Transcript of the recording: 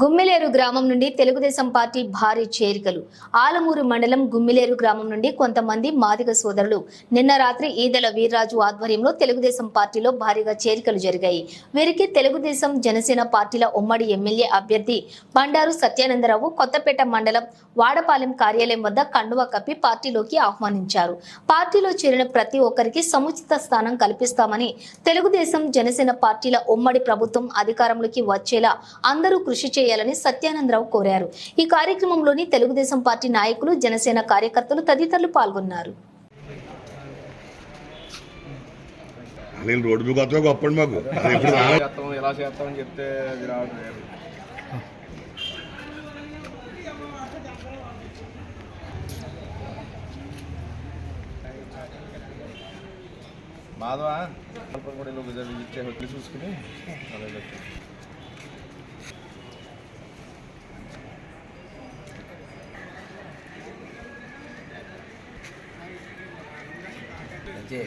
గుమ్మిలేరు గ్రామం నుండి తెలుగుదేశం పార్టీ భారీ చేరికలు. ఆలమూరు మండలం గుమ్మిలేరు గ్రామం నుండి కొంతమంది మాదిగ సోదరులు. నిన్న రాత్రి ఈదల వీర్రాజు ఆధ్వర్యంలో తెలుగుదేశం పార్టీలో భారీగా చేరికలు జరిగాయి. వీరికి తెలుగుదేశం జనసేన పార్టీల ఉమ్మడి ఎమ్మెల్యే అభ్యర్థి బండారు సత్యానందరావు కొత్తపేట మండలం వాడపాలెం కార్యాలయం వద్ద కండువా కప్పి పార్టీలోకి ఆహ్వానించారు. పార్టీలో చేరిన ప్రతి ఒక్కరికి సముచిత స్థానం కల్పిస్తామని తెలుగుదేశం జనసేన పార్టీల ఉమ్మడి ప్రభుత్వం అధికారంలోకి వచ్చేలా అందరూ కృషి చేయాలని సత్యానందరావు కోరారు. ఈ కార్యక్రమంలోని తెలుగుదేశం పార్టీ నాయకులు జనసేన కార్యకర్తలు తదితరులు పాల్గొన్నారు. నేను రోడ్డు గొప్పండి మాకు. ఎలా చేస్తామని చెప్తే మాధవ కూడా విజిట్ చేసి చూసుకుని అలా যে